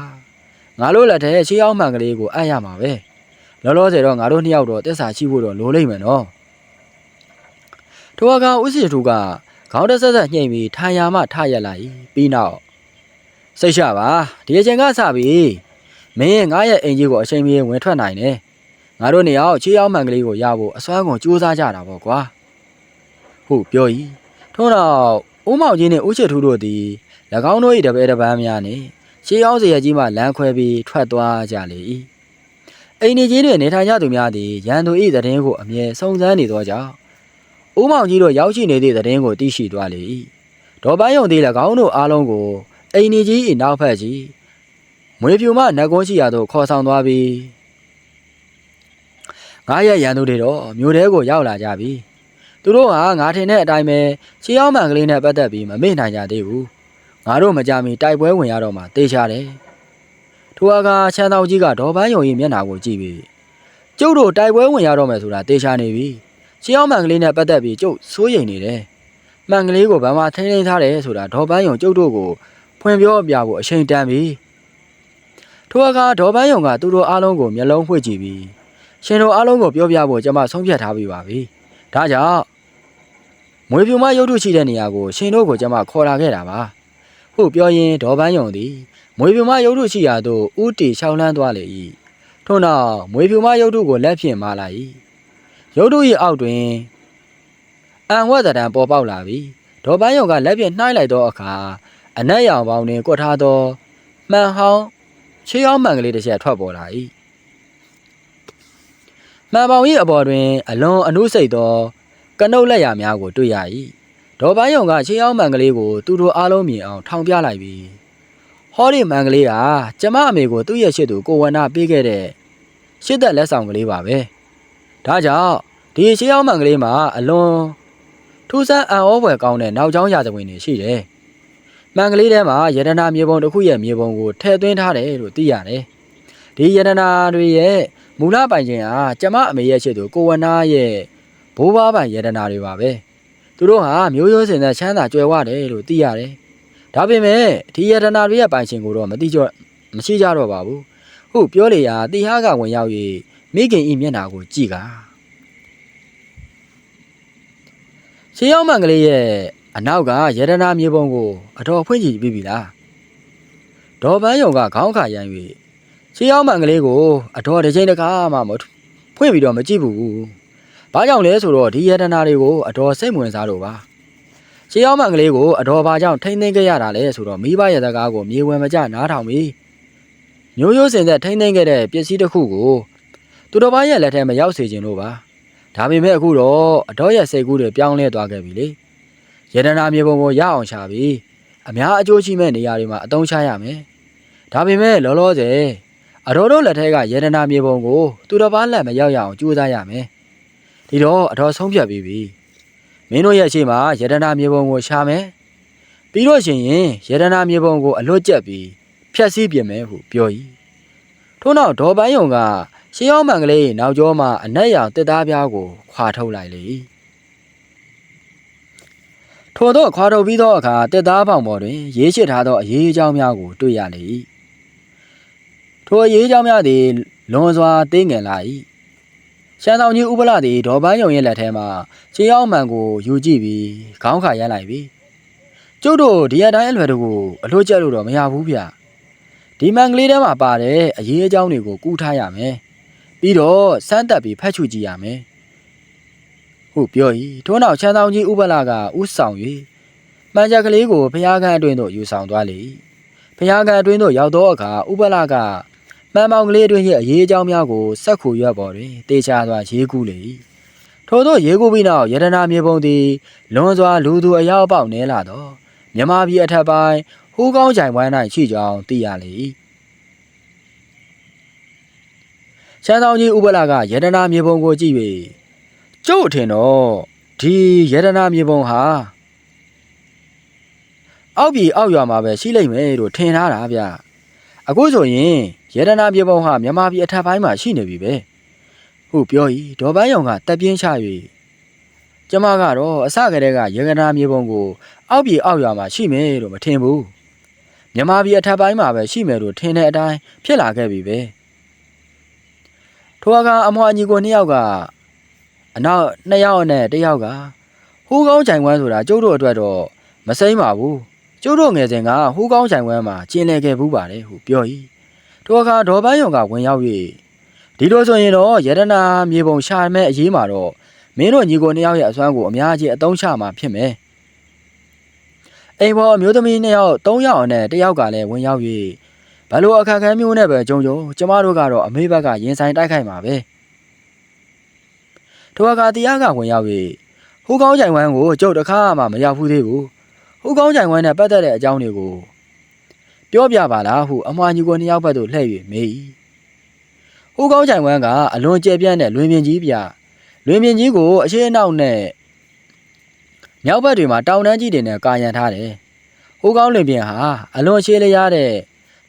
ငါတို့လက်ထဲရှေးအောင်မှန်ကလေးကိုအပ်ရမှာပဲလောလောဆယ်တော့ငါတို့နှစ်ယောက်တော့တက်စာရှိဖို့တော့လိုလိမ့်မယ်နော်ထိုအခါဦးစီထူက ခေါင်းတက်ဆက်ဆက်ညှိပြီးထိုင်ယာမှထရက်လိုက်ပြီးနောက်စိတ်ရှပါဒီအချိန်ကစပြီးမင်းရဲ့ငါရဲ့အိမ်ကြီးကိုအချိန်မီဝင်ထွက်နိုင်တယ်ငါတို့နေအောင်ချေးအောင်မှန်ကလေးကိုရဖို့အစွမ်းကုန်ကြိုးစားကြတာပေါ့ကွာဟုတ်ပြောဤထို့နောက်ဦးမောင်ကြီးနဲ့ဦးချစ်ထူးတို့သည်၎င်းတို့၏တပည့်တပန်းများနှင့်ချေးအောင်စရကြီးမှလမ်းခွဲပြီးထွက်သွားကြလေ၏အိမ်နေကြီးတွင်နေထိုင်ကြသူများသည်ရန်သူ၏သတင်းကိုအမြဲစုံစမ်းနေသောကြောင့် ဦးမောင်ကြီးတို့ရောက်ရှိနေသည့်သတင်းကိုသိရှိသွားလေ၏ဒေါ်ပန်းယုံသည်၎င်းတို့အားလုံးကိုအိမ်နေကြီး၏နောက်ဖက်ကြီးမွေဖြူမှနတ်ကုန်းရှိရာသို့ခေါ်ဆောင်သွားပြီးငါရဲ့ရန်သူတွေတော့မြို့ထဲကိုရောက်လာကြပြီသူတို့ဟာငါထင်တဲ့အတိုင်းပဲချီအောင်မှန်ကလေးနဲ့ပတ်သက်ပြီးမမေ့နိုင်ကြသေးဘူးငါတို့မကြမီတိုက်ပွဲဝင်ရတော့မှတေးချတယ်ထိုအခါချမ်းတော်ကြီးကဒေါ်ပန်းယုံရဲ့မျက်နှာကိုကြည့်ပြီးကျုပ်တို့တိုက်ပွဲဝင်ရတော့မယ်ဆိုတာတေးချနေပြီ ချီအောင်မှန်ကလေးနဲ့ပတ်သက်ပြီးကျုပ်စိုးရိမ်နေတယ်မှန်ကလေးကိုဗမာထိန်းထိန်းထားတယ်ဆိုတာဒေါ်ပန်းယုံကျုပ်တို့ကိုဖွင့်ပြောပြဖို့အချိန်တန်ပြီထိုအခါဒေါ်ပန်းယုံကသူတို့အားလုံးကိုမျက်လုံးဖွင့်ကြည့်ပြီးရှင်တို့အားလုံးကိုပြောပြဖို့ကျွန်မဆုံးဖြတ်ထားပြီးပါပြီဒါကြောင့်မွေဖြူမရုပ်ထုရှိတဲ့နေရာကိုရှင်တို့ကိုကျွန်မခေါ်လာခဲ့တာပါဟုတ်ပြောရင်ဒေါ်ပန်းယုံသည်မွေဖြူမရုပ်ထုရှိရာသို့ဥတီရှောင်းလန်းသွားလေ၏ထို့နောက်မွေဖြူမရုပ်ထုကိုလက်ဖြင့်မာလာ၏ ရုပ်ထု၏အောက်တွင်အံဝတ်တံပေါ်ပေါက်လာပြီးဒေါ်ပန်းယုံကလက်ဖြင့်နှိုင်းလိုက်သောအခါအနက်ရောင်ပေါင်းတွင်ကွက်ထားသောမှန်ဟောင်းချေးအောင်မှန်ကလေးတစ်ချက်ထွက်ပေါ်လာ၏မှန်ပေါင်၏အပေါ်တွင် အလွန်အနုစိတ်သောကနုတ်လက်ရများကိုတွေ့ရ၏ဒေါ်ပန်းယုံကချေးအောင်မှန်ကလေးကိုသူတို့အားလုံးမြင်အောင်ထောင်ပြလိုက်ပြီးဟောဒီမှန်ကလေးကကျမအမေကိုသူ့ရဲ့ရှစ်သူကိုဝနာပေးခဲ့တဲ့ရှစ်သက်လက်ဆောင်ကလေးပါပဲ ဒါကြောင့်ဒီချေးအောင်မှန်ကလေးမှာအလွန်ထူးဆန်းအံ့ဩဖွယ်ကောင်းတဲ့နောက်ကျောင်းရာဇဝင်တွေရှိတယ်မှန်ကလေးထဲမှာယတနာမြေပုံတစ်ခုရဲ့မြေပုံကိုထည့်သွင်းထားတယ်လို့သိရတယ်။ဒီယတနာတွေရဲ့မူလပိုင်ခြင်းဟာကျမအမေရဲ့ချစ်သူကိုဝနာရဲ့ဘိုးဘွားပိုင်ယတနာတွေပါပဲ။သူတို့ဟာမျိုးရိုးစင်တဲ့ချမ်းသာကြွယ်ဝတယ်လို့သိရတယ်။ဒါပေမဲ့ဒီယတနာတွေရဲ့ပိုင်ခြင်းကိုတော့မသိကြမရှိကြတော့ပါဘူး။ဟုတ်ပြောလေရာတိဟာကဝင်ရောက်၍ မိခင်ဤမျက်နာကိုကြည့်ကာရှေးရောက်မှန်ကလေးရဲ့အနောက်ကရတနာမြေပုံကိုအတော်ဖွင့်ကြည့်ပြီးပြီလားဒေါ်ပန်းယုံကခေါင်းခါရမ်း၍ရှေးရောက်မှန်ကလေးကိုအတော်တစ်ချိန်တစ်ခါမှမဖွင့်ပြီးတော့မကြည့်ဘူးဘာကြောင့်လဲဆိုတော့ဒီရတနာတွေကိုအတော်စိတ်ဝင်စားလို့ပါရှေးရောက်မှန်ကလေးကိုအတော်ဘာကြောင့်ထိမ့်သိမ်းခဲ့ရတာလဲဆိုတော့မိဘရဲ့စကားကိုမြေဝင်မကျနားထောင်ပြီးမျိုးရိုးစင်သက်ထိမ့်သိမ်းခဲ့တဲ့ပစ္စည်းတစ်ခုကို သူတော်ဘာရဲ့လက်ထဲမှာရောက်စေခြင်းလို့ပါဒါပေမဲ့အခုတော့အတော်ရဲ့စိတ်ကူးတွေပြောင်းလဲသွားခဲ့ပြီလေရတနာမြေပုံကိုရအောင်ရှာပြီးအများအကျိုးရှိမဲ့နေရာတွေမှာအသုံးချရမယ်ဒါပေမဲ့လောလောဆယ်အတော်တို့လက်ထက်ကယေဒနာမြေပုံကိုသူတစ်ပါးလက်မရောက်ရအောင်ကြိုးစားရမယ်ဒီတော့အတော်ဆုံးဖြတ်ပြီးပြီမင်းတို့ရဲ့အရှိမယေဒနာမြေပုံကိုရှာမယ်ပြီးတော့ရှင်ရင်ယေဒနာမြေပုံကိုအလွတ်ကျက်ပြီးဖျက်ဆီးပြင်မယ်ဟုပြော၏ထို့နောက်ဒေါ်ပန်းယုံက ရှင်းအောင်မန်ကလေးနောက်ကျောမှာအနက်ရောင်တစ်သားပြားကိုခွာထုတ်လိုက်လေ၏ထို့သောခွာထုတ်ပြီးသောအခါတစ်သားပေါင်ပေါ်တွင်ရေးရှိထားသောအရေးအကြောင်းများကိုတွေ့ရလေ၏ထိုအရေးအကြောင်းများသည်လွန်စွာတင်းငင်လာ၏ရှမ်းဆောင်ကြီးဥပလာသည်ဒေါ်ပန်းယုံရဲ့လက်ထဲမှရှင်းအောင်မန်ကိုယူကြည့်ပြီးခေါင်းခါရမ်းလိုက်ပြီကျုပ်တို့ဒီရတိုင်းအလွယ်တကူအလို့ကျက်လို့တော့မရဘူးဗျဒီမန်ကလေးထဲမှာပါတဲ့အရေးအကြောင်းတွေကိုကူးထားရမယ် ပြီးတော့စမ်းတက်ပြီးဖတ်ချူကြည့်ရမယ်ဟုတ်ပြော၏ထို့နောက်ချမ်းဆောင်ကြီးဥပလာကဥဆောင်၍မှန်ချက်ကလေးကိုဖျားခန်းအတွင်းသို့ယူဆောင်သွားလေ၏ဖျားခန်းအတွင်းသို့ရောက်သောအခါဥပလာကမှန်မောင်ကလေးအတွင်းရဲ့အရေးအကြောင်းများကိုစက်ခုရွက်ပေါ်တွင်တေချာစွာရေးကူးလေ၏ထို့သောရေးကူးပြီးနောက်ယတနာမြေပုံသည်လွန်စွာလူသူအရောက်ပေါက်နေလာသောမြမပြည်အထက်ပိုင်းဟိုးကောင်းကြိုင်ဝမ်း၌ရှိကြောင်းသိရလေ၏ ချမ်းဆောင်ကြီးဥပလာကယတနာမြေပုံကိုကြည့်၍ကျုပ်အထင်တော့ဒီယတနာမြေပုံဟာအောက်ပြည်အောက်ရွာမှာပဲရှိလိမ့်မယ်လို့ထင်ထားတာဗျအခုဆိုရင်ယတနာမြေပုံဟာမြန်မာပြည်အထက်ပိုင်းမှာရှိနေပြီပဲဟုတ်ပြောဤဒေါ်ပန်းယုံကတက်ပြင်းချ၍ကျမကတော့အစကတည်းကယတနာမြေပုံကိုအောက်ပြည်အောက်ရွာမှာရှိမယ်လို့မထင်ဘူးမြန်မာပြည်အထက်ပိုင်းမှာပဲရှိမယ်လို့ထင်တဲ့အတိုင်းဖြစ်လာခဲ့ပြီပဲ ထိုအခါအမွှာညီကိုနှစ်ယောက်ကအနောက်နှစ်ယောက်အနဲ့တစ်ယောက်ကဟိုးကောင်းကြိုင်ဝမ်းဆိုတာကျုပ်တို့အတွက်တော့မစိမ့်ပါဘူးကျုပ်တို့ငယ်စဉ်ကဟိုးကောင်းကြိုင်ဝမ်းမှာကျင်လည်ခဲ့ဘူးပါတယ်ဟုပြော၏ထိုအခါဒေါ်ပန်းယုံကဝင်ရောက်၍ဒီလိုဆိုရင်တော့ယရနာမြေပုံရှာမဲ့အရေးမှာတော့မင်းတို့ညီကိုနှစ်ယောက်ရဲ့အစွမ်းကိုအများကြီးအသုံးချမှာဖြစ်မယ်အိမ်ပေါ်အမျိုးသမီးနှစ်ယောက်သုံးယောက်အနဲ့တစ်ယောက်ကလည်းဝင်ရောက်၍ ဘလို့အခက်ခဲမျိုးနဲ့ပဲကြုံကြုံကျမတို့ကတော့အမေဘက်ကရင်ဆိုင်တိုက်ခိုက်မှာပဲထိုအခါတရားကဝင်ရောက်၍ဟိုးကောင်းကြိုင်ဝမ်းကိုကျုပ်တခါမှမရောက်ဘူးသေးဘူးဟိုးကောင်းကြိုင်ဝမ်းနဲ့ပတ်သက်တဲ့အကြောင်းတွေကိုပြောပြပါလားဟုအမွှာညီကိုနှစ်ယောက်ဘက်သို့လှည့်၍မေး၏ဟိုးကောင်းကြိုင်ဝမ်းကအလွန်ကျဲပြန့်တဲ့လွင်ပြင်ကြီးပြလွင်ပြင်ကြီးကိုအရှိအနောက်နဲ့မြောက်ဘက်တွေမှာတောင်တန်းကြီးတွေနဲ့ကာရန်ထားတယ်ဟိုးကောင်းလွင်ပြင်ဟာအလွန်ရှည်လျားတဲ့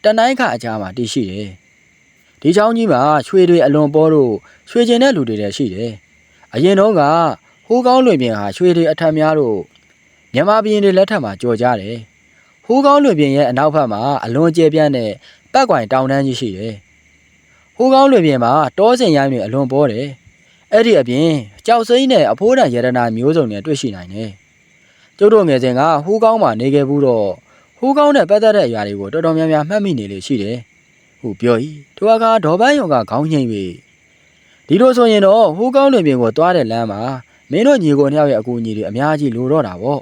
တနိုင်းခအကြားမှာတည်ရှိတယ်ဒီချောင်းကြီးမှာရွှေတွေအလွန်ပေါ်လို့ရွှေကျင်တဲ့လူတွေလည်းရှိတယ်အရင်တော့ကဟိုးကောင်းလွင်ပြင်ဟာရွှေတွေအထက်များတို့မြန်မာပြည်တွေလက်ထက်မှာကြော်ကြတယ်ဟိုးကောင်းလွင်ပြင်ရဲ့အနောက်ဘက်မှာအလွန်ကျယ်ပြန့်တဲ့ပတ်ကွိုင်တောင်တန်းကြီးရှိတယ်ဟိုးကောင်းလွင်ပြင်မှာတောစင်ရိုင်းတွေအလွန်ပေါ်တယ်အဲ့ဒီအပြင်ကြောက်စိမ့်နဲ့အဖိုးတန်ရတနာမျိုးစုံတွေတွေ့ရှိနိုင်တယ်ကျုပ်တို့ငယ်စဉ်ကဟိုးကောင်းမှာနေခဲ့ဘူးတော့ဟိုး ကောင်းနဲ့ပတ်သက်တဲ့အရာတွေကိုတော်တော်များများမှတ်မိနေလေရှိတယ်ဟုပြော၏ထိုအခါဒေါ်ပန်းယုံကခေါင်းငိမ့်၍ဒီလိုဆိုရင်တော့ဟိုးကောင်းလွင်ပြင်ကိုသွားတဲ့လမ်းမှာမင်းတို့ညီကိုနှစ်ယောက်ရဲ့အကူအညီတွေအများကြီးလိုတော့တာပေါ့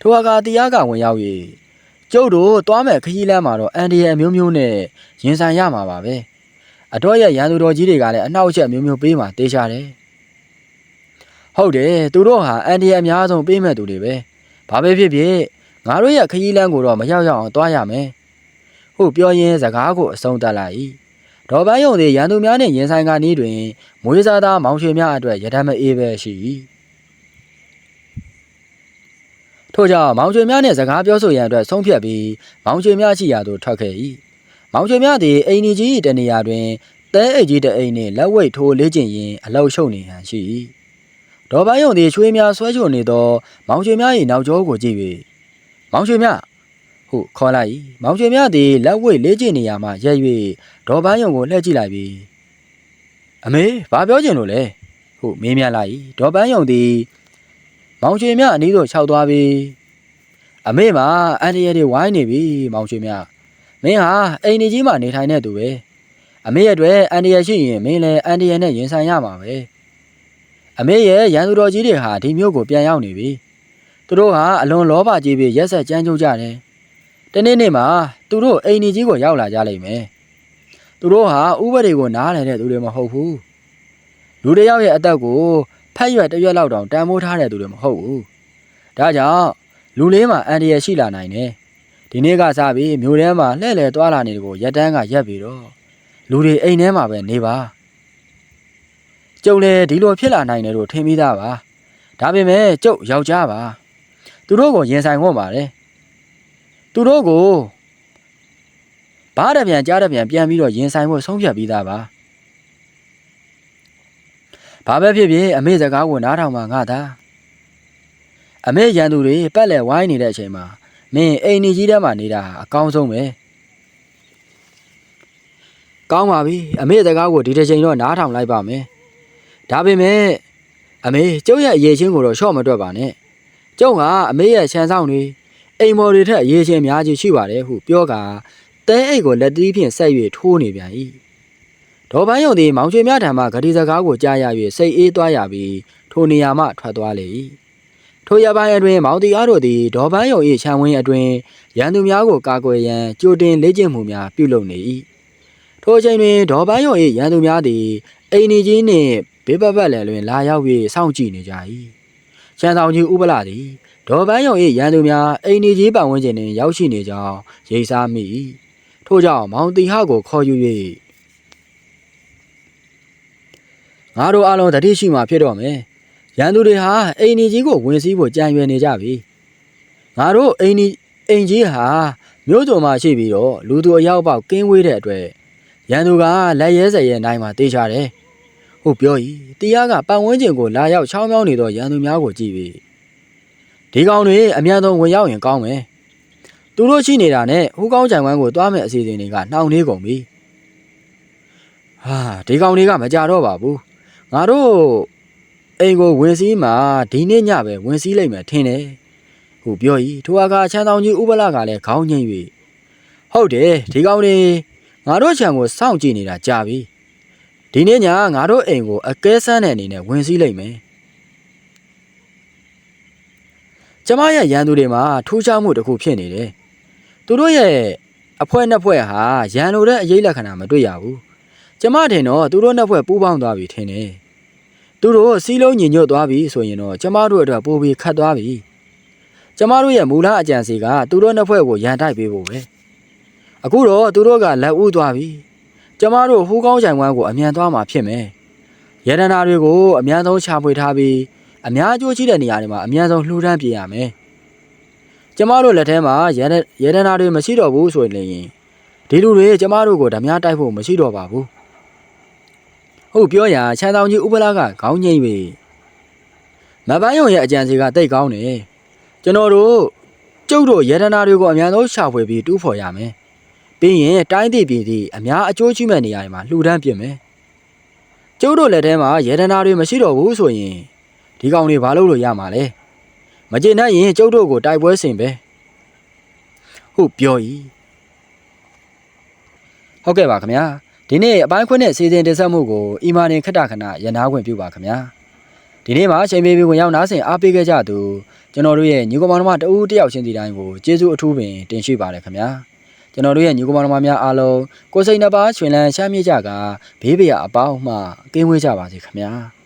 ထိုအခါတရားကဝင်ရောက်၍ကျုပ်တို့သွားမဲ့ခရီးလမ်းမှာတော့အန်ဒီရဲ့အမျိုးမျိုးနဲ့ရင်ဆိုင်ရမှာပါပဲအတော့ရဲ့ရန်သူတော်ကြီးတွေကလည်းအနှောက်အယှက်မျိုးမျိုးပေးမှတေးချတယ်ဟုတ်တယ်သူတို့ဟာအန်ဒီရဲ့အများဆုံးပေးမဲ့သူတွေပဲ ဘာပဲဖြစ်ဖြစ်ငါတို့ရဲ့ခရီးလမ်းကိုတော့မရောက်ရောက်အောင်သွားရမယ်ဟုတ်ပြောရင်းစကားကိုအဆုံးသတ်လိုက်၏ဒေါ်ပန်းယုံသည်ရန်သူများနှင့်ရင်ဆိုင်ကနီးတွင်မွေးစားသားမောင်ရွှေများအတွက်ရတမအေးပဲရှိ၏ထို့ကြောင့်မောင်ရွှေများနှင့်စကားပြောဆိုရန်အတွက်ဆုံးဖြတ်ပြီးမောင်ရွှေများရှိရာသို့ထွက်ခဲ့၏မောင်ရွှေများသည်အိမ်ကြီးကြီးတနေရာတွင်တဲအိတ်ကြီးတအိမ်နှင့်လက်ဝိတ်ထိုးလေးကျင်ရင်အလောက်ရှုပ်နေဟန်ရှိ၏ ဒေါ်ပန်းယုံသည်ချွေးများဆွဲချိုနေသောမောင်ရွှေများ၏နောက်ကျောကိုကြည့်၍မောင်ရွှေများဟုခေါ်လိုက်၏မောင်ရွှေများသည်လက်ဝိတ်လေးကျင်နေရာမှရက်၍ဒေါ်ပန်းယုံကိုလှည့်ကြည့်လိုက်ပြီးအမေဘာပြောချင်လို့လဲဟုမေးမြန်းလိုက်၏ဒေါ်ပန်းယုံသည်မောင်ရွှေများအနီးသို့ခြောက်သွားပြီးအမေမှာအန်ဒီရတွေဝိုင်းနေပြီမောင်ရွှေများမင်းဟာအိမ်ကြီးမှာနေထိုင်တဲ့သူပဲအမေရဲ့အတွက်အန်ဒီရရှိရင်မင်းလည်းအန်ဒီရနဲ့ရင်ဆိုင်ရမှာပဲ အမေရဲ့ရန်သူတော်ကြီးတွေဟာဒီမျိုးကိုပြန်ရောက်နေပြီသူတို့ဟာအလွန်လောဘကြီးပြီးရက်ဆက်ကြမ်းကြုတ်ကြတယ်တနေ့နေ့မှာသူတို့အိမ်ကြီးကိုရောက်လာကြလိမ့်မယ်သူတို့ဟာဥပဒေကိုနားလည်တဲ့သူတွေမဟုတ်ဘူးလူတစ်ယောက်ရဲ့အသက်ကိုဖက်ရွက်တစ်ရွက်လောက်တောင်တန်ဖိုးထားတဲ့သူတွေမဟုတ်ဘူးဒါကြောင့်လူလေးမှာအန်ဒီရရှိလာနိုင်တယ်ဒီနေ့ကစပြီးမြို့ထဲမှာလှည့်လည်သွားလာနေတယ်ကိုရက်တန်းကရက်ပြီးတော့လူတွေအိမ်ထဲမှာပဲနေပါ ကျုပ်လည်းဒီလိုဖြစ်လာနိုင်တယ်လို့ထင်မိသားပါဒါပေမဲ့ကျုပ်ယောက်ျားပါသူတို့ကိုရင်ဆိုင်ခွင့်ပါတယ်သူတို့ကိုဘားတပြန်ကြားတပြန်ပြန်ပြီးတော့ရင်ဆိုင်ဖို့ဆုံးဖြတ်ပြီးသားပါဘာပဲဖြစ်ဖြစ်အမေစကားကိုနားထောင်မှငါသာအမေရန်သူတွေပက်လက်ဝိုင်းနေတဲ့အချိန်မှာမင်းအိမ်ကြီးထဲမှာနေတာအကောင်းဆုံးပဲကောင်းပါပြီအမေစကားကိုဒီတစ်ချိန်တော့နားထောင်လိုက်ပါမယ် ဒါပေမဲ့အမေကျုပ်ရဲ့အရေးချင်းကိုတော့ရှော့မတွက်ပါနဲ့ကျုပ်ကအမေရဲ့ခြံဆောင်တွေအိမ်မော်တွေထက်အရေးချင်းအများကြီးရှိပါတယ်ဟုပြောကတဲအိတ်ကိုလက်တီးဖြင့်ဆက်၍ထိုးနေပြန်၏ဒေါ်ပန်းယုံသည်မောင်ချွေများထံမှဂတိစကားကိုကြားရ၍စိတ်အေးသွားရပြီးထိုနေရာမှထွက်သွားလေ၏ထိုရပိုင်းအတွင်းမောင်တီအားတို့သည်ဒေါ်ပန်းယုံ၏ခြံဝင်းအတွင်းရန်သူများကိုကာကွယ်ရန်ကြိုတင်လေ့ကျင့်မှုများပြုလုပ်နေ၏ထိုအချိန်တွင်ဒေါ်ပန်းယုံ၏ရန်သူများသည်အိမ်နီကြီးနှင့် ဘေးပတ်ပတ်လည်တွင်လာရောက်၍စောင့်ကြည့်နေကြ၏ချမ်းဆောင်ကြီးဥပလာသည်ဒေါ်ပန်းယုံ၏ရန်သူများအိမ်နီကြီးပတ်ဝန်းကျင်တွင်ရောက်ရှိနေကြောင်းရိပ်စားမိ၏ထို့ကြောင့်မောင်တီဟကိုခေါ်ယူ၍ငါတို့အားလုံးတတိရှိမှဖြစ်တော့မယ်ရန်သူတွေဟာအိမ်နီကြီးကိုဝင်စည်းဖို့ကြံရွယ်နေကြပြီငါတို့အိမ်နီအိမ်ကြီးဟာမြို့တော်မှာရှိပြီးတော့လူသူအရောက်ပေါက်ကင်းဝေးတဲ့အတွက်ရန်သူကလက်ရဲစဲရဲနိုင်မှာတေးချတယ် ဟုတ်ပြောဤတရားကပတ်ဝန်းကျင်ကိုလာရောက်ချောင်းမြောင်းနေတော့ရန်သူများကိုကြည့်ပြီးဒီကောင်တွေအမြန်ဆုံးဝင်ရောက်ရင်ကောင်းမယ်သူတို့ရှိနေတာနဲ့ဟိုးကောင်းကြံဝမ်းကိုတွားမဲ့အစီအစဉ်တွေကနှောင့်နှေးကုန်ပြီဟာဒီကောင်တွေကမကြတော့ပါဘူးငါတို့အိမ်ကိုဝင်စည်းမှာဒီနေ့ညပဲဝင်စည်းလိုက်မယ်ထင်တယ်ဟုပြောဤထိုအခါချမ်းတောင်ကြီးဥပလကလည်းခေါင်းငိမ့်၍ဟုတ်တယ်ဒီကောင်တွေငါတို့ခြံကိုစောင့်ကြည့်နေတာကြာပြီ ဒီနေ့ညငါတို့အိမ်ကိုအကဲဆန်းတဲ့အနေနဲ့ဝင်စည်းလိုက်မယ်ကျမရဲ့ရန်သူတွေမှာထူးခြားမှုတစ်ခုဖြစ်နေတယ်သူတို့ရဲ့အဖွဲနှစ်ဖွဲဟာရန်လိုတဲ့အရေးလက္ခဏာမတွေ့ရဘူးကျမထင်တော့သူတို့နှစ်ဖွဲပူးပေါင်းသွားပြီထင်တယ်သူတို့စီးလုံးညင်ညွတ်သွားပြီဆိုရင်တော့ကျမတို့အတွက်ပိုပြီးခတ်သွားပြီကျမတို့ရဲ့မူလအကြံစီကသူတို့နှစ်ဖွဲ့ကိုရန်တိုက်ပေးဖို့ပဲအခုတော့သူတို့ကလက်ဦးသွားပြီ ကျမတို့ဟူးကောင်းကြိုင်ဝမ်းကိုအမြန်သွားမှာဖြစ်မယ်ရတနာတွေကိုအမြန်ဆုံးချပွေထားပြီးအများအကျိုးရှိတဲ့နေရာတွေမှာအမြန်ဆုံးလှူဒန်းပြရမယ်ကျမတို့လက်ထဲမှာရတရတနာတွေမရှိတော့ဘူးဆိုရင်ဒီလူတွေကျမတို့ကိုဓမြတိုက်ဖို့မရှိတော့ပါဘူးဟုတ်ပြောရာချမ်းတောင်ကြီးဥပလာကခေါင်းငိမ့်၍မပန်းယုံရဲ့အကြံစီကတိတ်ကောင်းတယ်ကျွန်တော်တို့ကျုပ်တို့ရတနာတွေကိုအများဆုံးရှာဖွေပြီးတူးဖော်ရမယ် ပြီးရင်တိုင်းပြည်ပြည်ဒီအများအကျိုးရှိမဲ့နေရာတွေမှာလှူဒန်းပြင်မယ်ကျုပ်တို့လက်ထဲမှာရတနာတွေမရှိတော့ဘူးဆိုရင်ဒီကောင်တွေဘာလုပ်လို့ရမှာလဲမကျေနပ်ရင်ကျုပ်တို့ကိုတိုက်ပွဲဆင်ပဲဟုတ်ပြောဤဟုတ်ကဲ့ပါခင်ဗျာဒီနေ့အပိုင်းခွင့်နဲ့စီစဉ်တင်ဆက်မှုကိုအီမာနေခတ္တခဏရနာခွင့်ပြုပါခင်ဗျာဒီနေ့မှာချိန်ပေးပြီးဝင်ရောက်နားဆင်အားပေးခဲ့ကြသူကျွန်တော်တို့ရဲ့ညီကောင်မတော်မတအူးတယောက်ချင်းစီတိုင်းကိုကျေးဇူးအထူးပင်တင်ရှိပါတယ်ခင်ဗျာ ကျွန်တော်တို့ရဲ့ညီကောင်မတော်မများအားလုံးကိုယ်စိတ်နှပါရှင်လန်းချမ်းမြေ့ကြကဘေးပရာအပေါင်းမှကင်းဝေးကြပါစေခင်ဗျာ